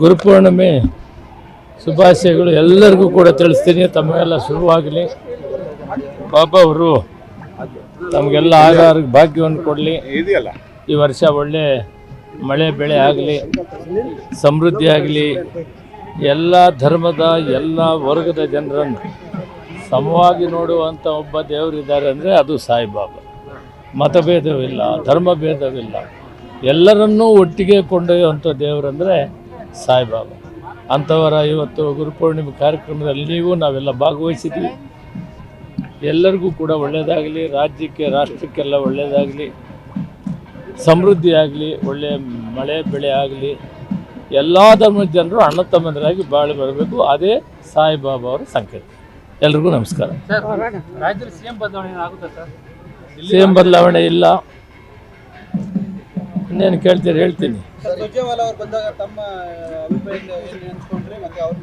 ಗುರುಪೂರ್ಣಿಮೆ ಶುಭಾಶಯಗಳು ಎಲ್ಲರಿಗೂ ಕೂಡ ತಿಳಿಸ್ತೀನಿ. ತಮಗೆಲ್ಲ ಶುರುವಾಗಲಿ. ಪಾಪ ಅವರು ತಮಗೆಲ್ಲ ಆಗಾರ ಭಾಗ್ಯವನ್ನು ಕೊಡಲಿ. ಈ ವರ್ಷ ಒಳ್ಳೆ ಮಳೆ ಬೆಳೆ ಆಗಲಿ ಸಮೃದ್ಧಿ ಆಗಲಿ ಎಲ್ಲ ಧರ್ಮದ ಎಲ್ಲ ವರ್ಗದ ಜನರನ್ನು ಸಮವಾಗಿ ನೋಡುವಂಥ ಒಬ್ಬ ದೇವರಿದ್ದಾರೆ ಅಂದರೆ ಅದು ಸಾಯಿಬಾಬಾ. ಮತಭೇದವಿಲ್ಲ ಧರ್ಮಭೇದವಿಲ್ಲ. ಎಲ್ಲರನ್ನೂ ಒಟ್ಟಿಗೆ ಕೊಂಡೊಯ್ಯುವಂಥ ದೇವರಂದರೆ ಸಾಯಿಬಾಬಾ. ಅಂಥವರ ಇವತ್ತು ಗುರುಪೂರ್ಣಿಮೆ ಕಾರ್ಯಕ್ರಮದಲ್ಲಿ ನೀವು ನಾವೆಲ್ಲ ಭಾಗವಹಿಸಿದ್ವಿ. ಎಲ್ಲರಿಗೂ ಕೂಡ ಒಳ್ಳೆಯದಾಗಲಿ ರಾಜ್ಯಕ್ಕೆ ರಾಷ್ಟ್ರಕ್ಕೆಲ್ಲ ಒಳ್ಳೆಯದಾಗಲಿ ಸಮೃದ್ಧಿ ಆಗಲಿ ಒಳ್ಳೆಯ ಮಳೆ ಬೆಳೆ ಆಗಲಿ ಎಲ್ಲ ಧರ್ಮದ ಜನರು ಅಣ್ಣ ತಮ್ಮಂದರಾಗಿ ಬಾಳಿ ಬರಬೇಕು. ಅದೇ ಸಾಯಿಬಾಬಾ ಅವರ ಸಂಕೇತ. ಎಲ್ರಿಗೂ ನಮಸ್ಕಾರ. ರಾಜ್ಯದಲ್ಲಿ ಸಿಎಂ ಬದಲಾವಣೆ ಆಗುತ್ತೆ ಸರ್? ಸಿ ಎಂ ಬದಲಾವಣೆ ಇಲ್ಲ. ಇನ್ನೇನು ಕೇಳ್ತೀರಿ ಹೇಳ್ತೀನಿ. ಸರ್ ಸುರ್ಜೇವಾಲ ಅವ್ರು ಬಂದಾಗ ತಮ್ಮ ಅಭಿಪ್ರಾಯದಿಂದ ಏನು ನೆನೆಸ್ಕೊಂಡ್ರಿ ಮತ್ತೆ ಅವ್ರು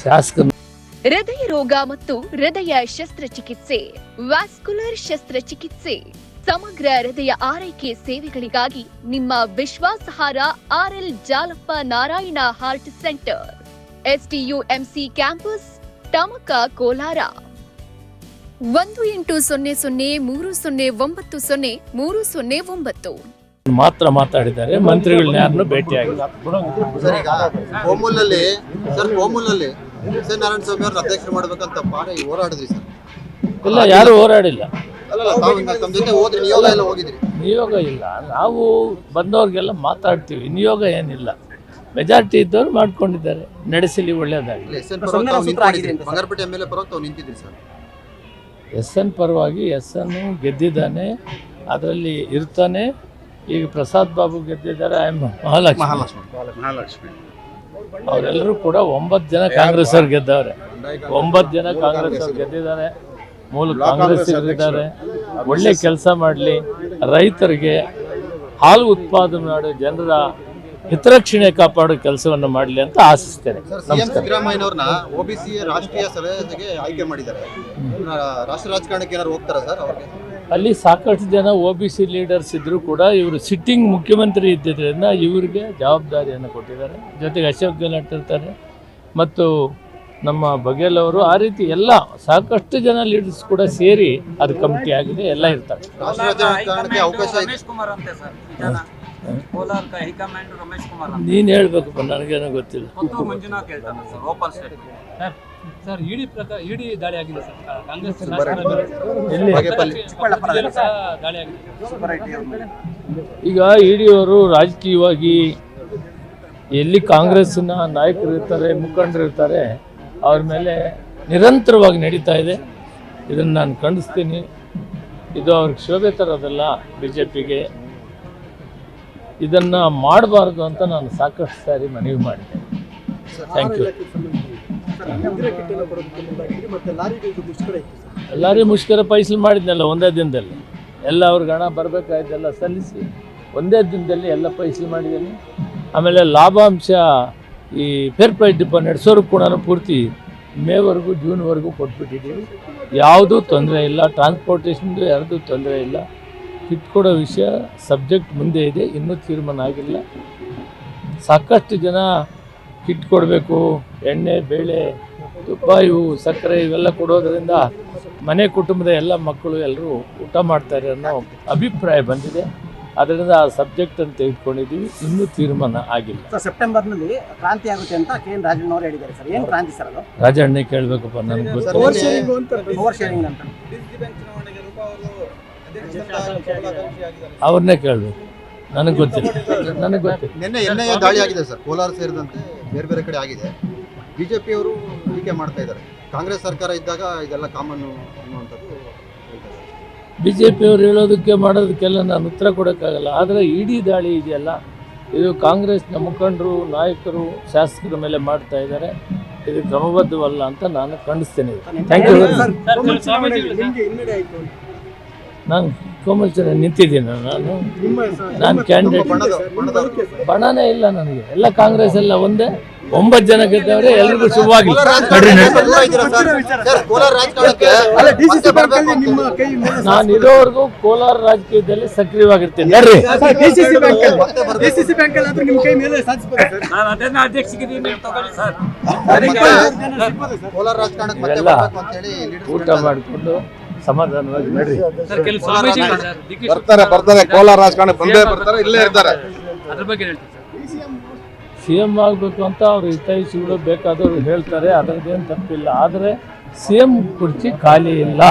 ಶಾಸಕ ಹೃದಯ ರೋಗ ಮತ್ತು ಹೃದಯ ಶಸ್ತ್ರಚಿಕಿತ್ಸೆ ವ್ಯಾಸ್ಕುಲರ್ ಶಸ್ತ್ರಚಿಕಿತ್ಸೆ ಸಮಗ್ರ ಹೃದಯ ಆರೈಕೆ ಸೇವೆಗಳಿಗಾಗಿ ನಿಮ್ಮ ವಿಶ್ವಾಸಾರ್ಹ RL Jalappa Narayana heart centre STUMC campus Tamaka Kolar. ಒಂದು ಎಂಟು ಸೊನ್ನೆ ಸೊನ್ನೆ ಮೂರು ಸೊನ್ನೆ ಒಂಬತ್ತು ಸೊನ್ನೆ ಮೂರು ಸೊನ್ನೆ ಒಂಬತ್ತು. ಮಾತ್ರ ಮಾತಾಡಿದ್ದಾರೆ ಮಂತ್ರಿಗಳನ್ನ ಯಾರನ್ನೂ ಭೇಟಿಯಾಗಿಲ್ಲ. ಸರ್ ಈಗ ಕೋಮೂಲಲ್ಲಿ ಸರ್ ಕೋಮೂಲಲ್ಲಿ ಎಸ್ ಎನ್ ನಾರಾಯಣ ಸ್ವಾಮಿ ಅವ್ರನ್ನ ಅಧ್ಯಕ್ಷರು ಮಾಡ್ಬೇಕಂತ ಬಾರಿ ಹೋರಾಡಿದ್ರಿ ಸರ್. ಇಲ್ಲ ಯಾರು ಹೋರಾಡಿಲ್ಲ. ಅಲ್ಲ ತಾವು ಹಿಂಗೆ ತಮ್ಮ ಜೊತೆ ಹೋದ್ರಿ ನಿಯೋಗ ಎಲ್ಲ ಹೋಗಿದ್ರಿ. ನಿಯೋಗ ಇಲ್ಲ. ನಾವು ಬಂದವ್ರಿಗೆಲ್ಲ ಮಾತಾಡ್ತೀವಿ. ನಿಯೋಗ ಏನಿಲ್ಲ. ಮೆಜಾರಿಟಿ ಇದ್ದವ್ರು ಮಾಡ್ಕೊಂಡಿದ್ದಾರೆ. ನಡೆಸಲಿ ಒಳ್ಳೆಯದಾಗಲಿ ಇಲ್ಲ ಎಸ್ ಎನ್ ಪರವಾಗಿ ತಾವು ನಿಂತ್ಕೊಂಡಿದ್ರಿ. ಬಂಗಾರಪೇಟೆ ಎಂ ಎಲ್ ಎ ಪರವಾಗಿ ತಾವು ನಿಂತಿದ್ರಿ ಸರ್. ಎಸ್ ಎನ್ ಪರವಾಗಿ ಎಸ್ ಎನ್ ಗೆದ್ದಿದ್ದಾನೆ ಅದರಲ್ಲಿ ಇರ್ತಾನೆ. ಈಗ ಪ್ರಸಾದ್ ಬಾಬು ಗೆದ್ದಿದ್ದಾರೆ ಐ ಎಂ ಮಹಾಲಕ್ಷ್ಮಿ. ಮಹಾಲಕ್ಷ್ಮಿ. ಅವರೆಲ್ಲರೂ ಕೂಡ ಒಂಬತ್ತು ಜನ ಕಾಂಗ್ರೆಸ್ ಅವ್ರು ಗೆದ್ದವ್ರೆ. ಒಂಬತ್ತು ಜನ ಕಾಂಗ್ರೆಸ್ ಅವ್ರು ಗೆದ್ದಿದ್ದಾರೆ ಮೂಲ ಕಾಂಗ್ರೆಸ್ ಇದ್ದಾರೆ ಒಳ್ಳೆ ಕೆಲಸ ಮಾಡಲಿ. ರೈತರಿಗೆ ಹಾಲು ಉತ್ಪಾದನೆ ಮಾಡೋ ಜನರ ಹಿತರಕ್ಷಣೆ ಕಾಪಾಡೋ ಕೆಲಸವನ್ನು ಮಾಡಲಿ ಅಂತ ಆಶಿಸ್ತೇನೆ. ಸಿದ್ದರಾಮಯ್ಯನವ್ರನ್ನ ಒಬಿಸಿ ರಾಷ್ಟ್ರೀಯ ಸಭೆಗೆ ಆಯ್ಕೆ ಮಾಡಿದ್ದಾರೆ. ರಾಷ್ಟ್ರ ರಾಜಕಾರಣಕ್ಕೆ ಏನಾದ್ರು ಹೋಗ್ತಾರಾ ಸರ್ ಅವ್ರಿಗೆ? ಅಲ್ಲಿ ಸಾಕಷ್ಟು ಜನ ಒ ಬಿ ಸಿ ಲೀಡರ್ಸ್ ಇದ್ದರೂ ಕೂಡ ಇವರು ಸಿಟ್ಟಿಂಗ್ ಮುಖ್ಯಮಂತ್ರಿ ಇದ್ದಿದ್ದರಿಂದ ಇವರಿಗೆ ಜವಾಬ್ದಾರಿಯನ್ನು ಕೊಟ್ಟಿದ್ದಾರೆ. ಜೊತೆಗೆ ಅಶೋಕ್ ಗೆಹ್ಲೋಟ್ ಇರ್ತಾರೆ. ಮತ್ತು ನಮ್ಮ ಬಘೇಲ್ ಅವರು ಆ ರೀತಿ ಎಲ್ಲ ಸಾಕಷ್ಟು ಜನ ಲೀಡರ್ಸ್ ಕೂಡ ಸೇರಿ ಅದು ಕಮಿಟಿ ಆಗಿದೆ ಎಲ್ಲ ಇರ್ತಾರೆ. ಕೋಲಾರ ಹೈಕಮಾಂಡ್ ರಮೇಶ್ ಕುಮಾರ್ ಅಂತ. ನೀನು ಹೇಳಬೇಕಪ್ಪ ನನಗೇನೋ ಗೊತ್ತಿಲ್ಲ. ಪುತ್ತೂರು ಮಂಜುನಾಥ್ ಹೇಳ್ತಾನೆ sir open sir sir ED ಪ್ರಕಾರ ಇಡಿ ದಾಳಿ ಆಗಿದೆ ಸರ್. ಕಾಂಗ್ರೆಸ್ ಶಾಸಕರ ಮೇಲೆ ಎಲ್ಲಿ ಬಾಗೇಪಲ್ಲಿ ಚಿಕ್ಕಬಳ್ಳಾಪುರದಲ್ಲೂ ಸಹ ದಾಳಿ ಆಗಿದೆ. ಈಗ ಇಡಿ ಅವರು ರಾಜಕೀಯವಾಗಿ ಎಲ್ಲಿ ಕಾಂಗ್ರೆಸ್ಸಿನ ನಾಯಕರು ಇರ್ತಾರೆ ಮುಖಂಡರು ಇರ್ತಾರೆ ಅವ್ರ ಮೇಲೆ ನಿರಂತರವಾಗಿ ನಡೀತಾ ಇದೆ. ಇದನ್ನು ನಾನು ಖಂಡಿಸ್ತೀನಿ. ಇದು ಅವ್ರಿಗೆ ಶೋಭೆ ತರೋದಲ್ಲ ಬಿ ಜೆ ಪಿಗೆ ಇದನ್ನು ಮಾಡಬಾರ್ದು ಅಂತ ನಾನು ಸಾಕಷ್ಟು ಸಾರಿ ಮನವಿ ಮಾಡಿದೆ ಥ್ಯಾಂಕ್ ಯು ಲಾರಿ ಮುಷ್ಕರ ಪೈಸಲು ಮಾಡಿದ್ನಲ್ಲ ಒಂದೇ ದಿನದಲ್ಲಿ. ಎಲ್ಲ ಅವ್ರಿಗೆ ಹಣ ಬರಬೇಕಾಯ್ತೆಲ್ಲ ಸಲ್ಲಿಸಿ ಒಂದೇ ದಿನದಲ್ಲಿ ಎಲ್ಲ ಫೈಸಲು ಮಾಡಿದ್ದೀನಿ. ಆಮೇಲೆ ಲಾಭಾಂಶ ಈ ಫೇರ್ ಪ್ರೈಸ್ ಡಿಪೋ ನಡೆಸೋರು ಕೂಡ ಪೂರ್ತಿ ಮೇವರೆಗೂ ಜೂನ್ವರೆಗೂ ಕೊಟ್ಬಿಟ್ಟಿದ್ದೀವಿ. ಯಾವುದೂ ತೊಂದರೆ ಇಲ್ಲ ಟ್ರಾನ್ಸ್ಪೋರ್ಟೇಷನ್ದು ಯಾರದೂ ತೊಂದರೆ ಇಲ್ಲ. ಕಿಟ್ ಕೊಡೋ ವಿಷಯ ಸಬ್ಜೆಕ್ಟ್ ಮುಂದೆ ಇದೆ ಇನ್ನೂ ತೀರ್ಮಾನ ಆಗಿಲ್ಲ. ಸಾಕಷ್ಟು ಜನ ಕಿಟ್ ಕೊಡಬೇಕು ಎಣ್ಣೆ ಬೇಳೆ ತುಪ್ಪ ಇವು ಸಕ್ಕರೆ ಇವೆಲ್ಲ ಕೊಡೋದ್ರಿಂದ ಮನೆ ಕುಟುಂಬದ ಎಲ್ಲ ಮಕ್ಕಳು ಎಲ್ಲರೂ ಊಟ ಮಾಡ್ತಾರೆ ಅನ್ನೋ ಅಭಿಪ್ರಾಯ ಬಂದಿದೆ. ಅದರಿಂದ ಆ ಸಬ್ಜೆಕ್ಟ್ ಅಂತ ತೆಗೆದುಕೊಂಡಿದ್ದೀವಿ ಇನ್ನೂ ತೀರ್ಮಾನ ಆಗಿಲ್ಲ. ಸೆಪ್ಟೆಂಬರ್ನಲ್ಲಿ ಕ್ರಾಂತಿ ಆಗುತ್ತೆ ಅಂತ ಕೆ ಎನ್ ರಾಜಣ್ಣ ಅವರು ಹೇಳಿದ್ದಾರೆ ಸರ್. ಏನು ಕ್ರಾಂತಿ ಸರ್ ಅದು? ರಾಜಣ್ಣ ಕೇಳಬೇಕಪ್ಪ ನನಗೆ ಗೊತ್ತಿಲ್ಲ. ಅವ್ರನ್ನೇ ಕೇಳಬೇಕು. ನನಗೆ ಗೊತ್ತಿಲ್ಲ. ನನಗೆ ಗೊತ್ತಿಲ್ಲ. ನಿನ್ನೆ ಎನ್ಐ ದಾಳಿ ಆಗಿದೆ ಸರ್. ಕೋಲಾರ ಸೇರಿದಂತೆ ಬೇರೆ ಬೇರೆ ಕಡೆ ಆಗಿದೆ. ಬಿಜೆಪಿ ಅವರು ಟೀಕೆ ಮಾಡ್ತಾ ಇದ್ದಾರೆ. ಕಾಂಗ್ರೆಸ್ ಸರ್ಕಾರ ಇದ್ದಾಗ ಇದೆಲ್ಲ ಕಾಮನ್ ಅನ್ನುವಂಥದ್ದು. ಬಿ ಜೆ ಪಿಯವ್ರು ಹೇಳೋದಕ್ಕೆ ಮಾಡೋದಕ್ಕೆಲ್ಲ ನಾನು ಉತ್ತರ ಕೊಡೋಕ್ಕಾಗಲ್ಲ. ಆದರೆ ಇಡೀ ದಾಳಿ ಇದೆಯಲ್ಲ. ಇದು ಕಾಂಗ್ರೆಸ್ನ ಮುಖಂಡರು ನಾಯಕರು ಶಾಸಕರ ಮೇಲೆ ಮಾಡ್ತಾ ಇದ್ದಾರೆ. ಇದು ಕ್ರಮಬದ್ಧವಲ್ಲ ಅಂತ ನಾನು ಖಂಡಿಸ್ತೇನೆ. ಥ್ಯಾಂಕ್ ಯು ನಾನು ಕೋಮಲ್ ನಿಂತಿದ್ದೀನಿ ನಾನು. ನಾನು ಕ್ಯಾಂಡಿಡೇಟ್ ಬಣನೇ ಇಲ್ಲ ನನಗೆ. ಎಲ್ಲ ಕಾಂಗ್ರೆಸ್ ಎಲ್ಲ ಒಂದೇ. ಒಂಬತ್ತು ಜನ ಗೆದ್ದವ್ರೆ ಎಲ್ರಿಗೂ ಶುಭವಾಗಿ ನಡ್ರಿ ನಡ್ರಿ. ದೂರ ಇದ್ದೀರಾ ಸರ್? ಸರ್, ಕೋಲಾರ ರಾಜಕಾರಣಕ್ಕೆ ಅಲ್ಲ ಡಿ ಸಿ ಮತ್ತೆ ನಿಮ್ಮ ಕೈ ಮೇಲೆ ನಾನು ಇರೋವರೆಗೂ ಕೋಲಾರ ರಾಜಕೀಯದಲ್ಲಿ ಸಕ್ರಿಯವಾಗಿರ್ತೀನಿ. ಊಟ. ಮಾಡಿಕೊಂಡು ಸಮಾಧಾನವಾಗಿ ನಡ್ರಿ. ಬರ್ತಾರೆ ಬರ್ತಾರೆ. ಕೋಲಾರ ರಾಜಕಾರಣ ಬಂದೇ ಬರ್ತಾರೆ ಇಲ್ಲೇ ಇರ್ತಾರೆ. ಅದ್ರ ಬಗ್ಗೆ ಹೇಳ್ತೀವಿ ಸರ್. ಸಿ ಎಂ ಆಗಬೇಕು ಅಂತ ಅವ್ರು ಹಿತೈಷಿಗಳು ಬೇಕಾದವರು ಹೇಳ್ತಾರೆ ಅದರದ್ದೇನು ತಪ್ಪಿಲ್ಲ. ಆದರೆ ಸಿ ಎಂ ಕುರ್ಚಿ ಖಾಲಿ ಇಲ್ಲ.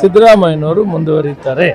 ಸಿದ್ದರಾಮಯ್ಯನವರು ಮುಂದುವರಿತಾರೆ.